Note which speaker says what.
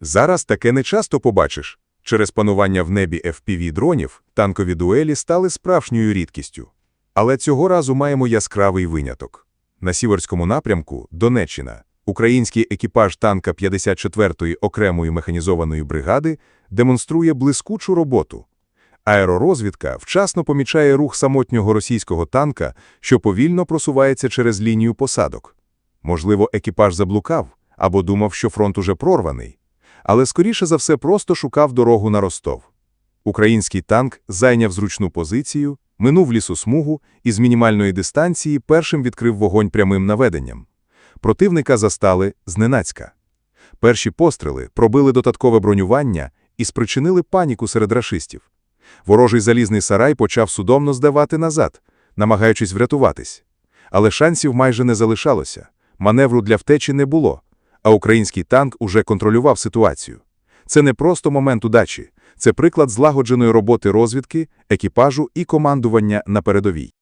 Speaker 1: Зараз таке не часто побачиш. Через панування в небі FPV-дронів танкові дуелі стали справжньою рідкістю. Але цього разу маємо яскравий виняток. На Сіверському напрямку, Донеччина, український екіпаж танка 54-ї окремої механізованої бригади демонструє блискучу роботу. Аеророзвідка вчасно помічає рух самотнього російського танка, що повільно просувається через лінію посадок. Можливо, екіпаж заблукав або думав, що фронт уже прорваний, але скоріше за все просто шукав дорогу на Ростов. Український танк зайняв зручну позицію, минув лісосмугу і з мінімальної дистанції першим відкрив вогонь прямим наведенням. Противника застали зненацька. Перші постріли пробили додаткове бронювання і спричинили паніку серед рашистів. Ворожий залізний сарай почав судомно здавати назад, намагаючись врятуватись. Але шансів майже не залишалося, маневру для втечі не було, а український танк уже контролював ситуацію. Це не просто момент удачі, це приклад злагодженої роботи розвідки, екіпажу і командування на передовій.